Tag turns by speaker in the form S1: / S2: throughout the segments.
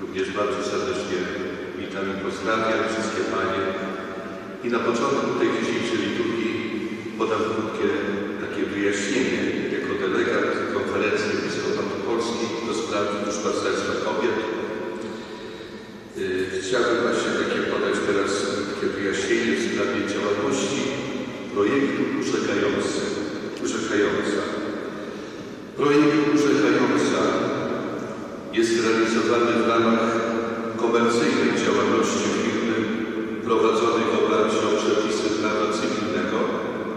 S1: Również bardzo serdecznie witam i pozdrawiam wszystkie Panie. I na początku tej liturgii podam krótkie takie wyjaśnienie jako delegat Konferencji Episkopatu Polski do spraw duszpasterstwa kobiet. Yy, Chciałbym właśnie takie podać teraz takie wyjaśnienie w sprawie działalności projektu Urzekający, Urzekająca. Projekt Urzekająca jest w ramach komercyjnej działalności firmy prowadzonej w oparciu o przepisy prawa cywilnego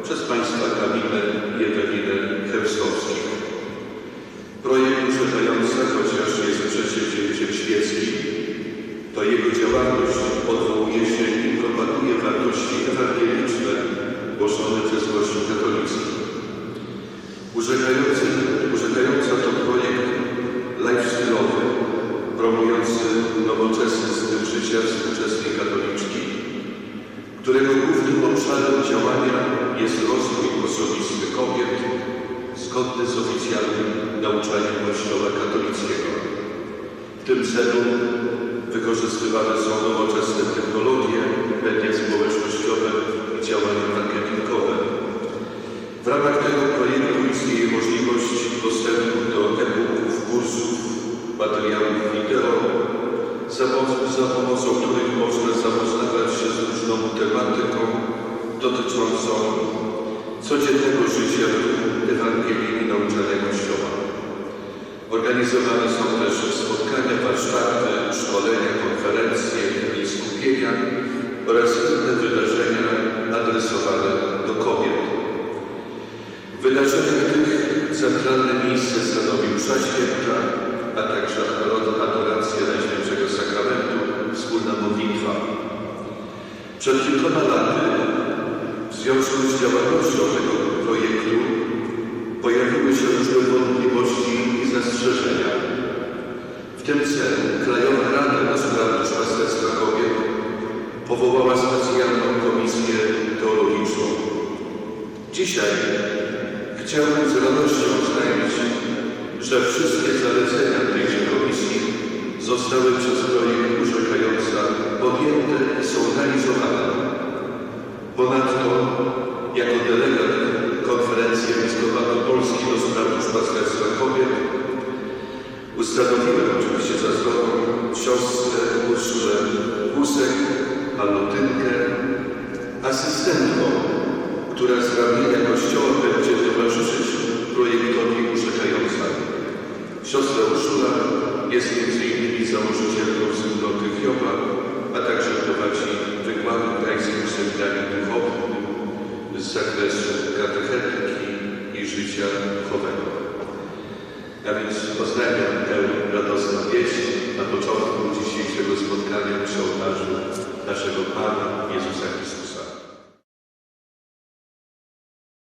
S1: przez państwa Kamilę i Ewelinę Chełstowskich. Projekt urzekający, chociaż jest przedsięwzięciem świeckim, to jego działalność odwołuje się i propaguje wartości ewangeliczne głoszone przez Kościół katolicki. Urzekający, promujący nowoczesny styl życia współczesnej katoliczki, którego głównym obszarem działania jest rozwój osobisty kobiet zgodny z oficjalnym nauczaniem Kościoła katolickiego. W tym celu wykorzystywane są nowoczesne technologie, za, za pomocą których można zapoznawać się z różną tematyką dotyczącą codziennego życia Ewangelii i nauczania Kościoła. Organizowane są też spotkania, warsztaty, szkolenia, konferencje, dni skupienia oraz inne wydarzenia adresowane do kobiet. W wydarzeniach tych centralne miejsce stanowi msza święta, a także Przed kilkoma laty w związku z działalnością tego projektu pojawiły się różne wątpliwości i zastrzeżenia. W tym celu Krajowa Rada do Spraw Duszpasterstwa Kobiet powołała specjalną komisję teologiczną. Dzisiaj chciałbym z radością oznajmić, że wszystkie zalecenia tejże komisji zostały przez projekt Polski do spraw duszpasterstwa kobiet, ustanowiłem oczywiście za zgodą siostrę Urszulę Husek, Malutynkę, asystentką, która z ramienia Kościoła będzie towarzyszyć projektowi urzekająca. Siostra Urszula jest m.in. założycielką wspólnoty Hioba, Ja więc pozdrawiam tę radosną wieść na początku dzisiejszego spotkania.